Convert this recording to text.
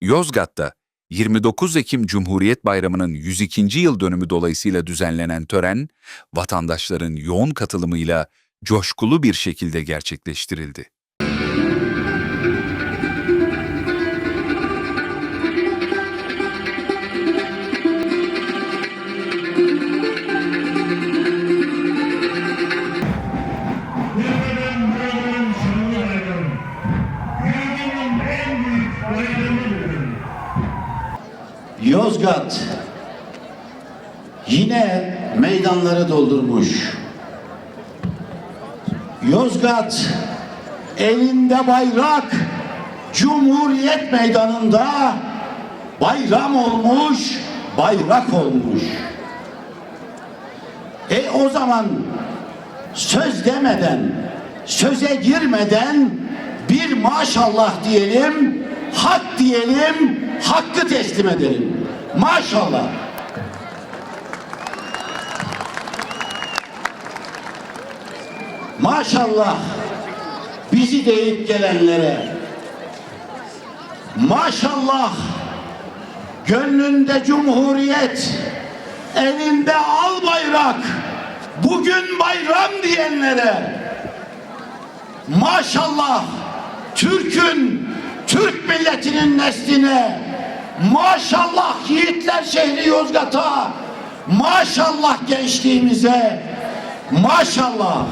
Yozgat'ta 29 Ekim Cumhuriyet Bayramı'nın 102. yıl dönümü dolayısıyla düzenlenen tören, vatandaşların yoğun katılımıyla coşkulu bir şekilde gerçekleştirildi. Türkiye'nin bayramının Yozgat yine meydanları doldurmuş. Yozgat elinde bayrak Cumhuriyet Meydanı'nda bayram olmuş, bayrak olmuş. E o zaman söz demeden, söze girmeden bir maşallah diyelim, hak diyelim, hakkı teslim edelim. Maşallah. Maşallah bizi deyip gelenlere. Maşallah gönlünde cumhuriyet, elinde al bayrak, bugün bayram diyenlere. Maşallah Türk'ün, Türk milletinin nesline, maşallah yiğitler şehri Yozgat'a, maşallah gençliğimize, maşallah.